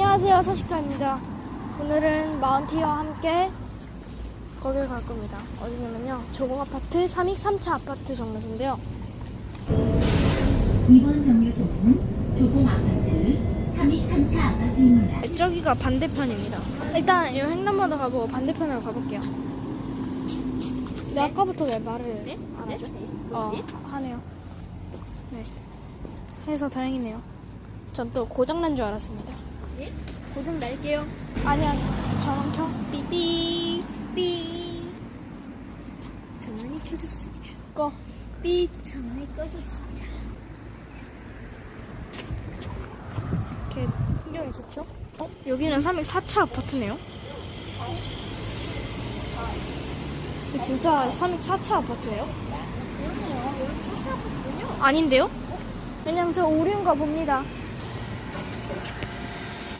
안녕하세요 서식카입니다. 오늘은 마운티와 함께 거길 갈 겁니다. 어디냐면요 조공 아파트 3익 3차 아파트 정류소인데요. 이번 정류소는 조공 아파트 3익 3차 아파트입니다. 저기가 반대편입니다. 일단 이 횡단보도 가보고 반대편으로 가볼게요. 네. 아까부터 왜 말을 안 하죠? 어 하네요. 네. 해서 다행이네요. 전 또 고장난 줄 알았습니다 예? 고장 날게요. 아니야 전원 켜 삐삐 삐 전원이 켜졌습니다. 꺼. 삐 전원이 꺼졌습니다. 이렇게 풍경이 좋죠? 어? 여기는 304차 아파트네요? 진짜 304차 아파트예요? 아닌데요? 그냥 저 오류인가 봅니다.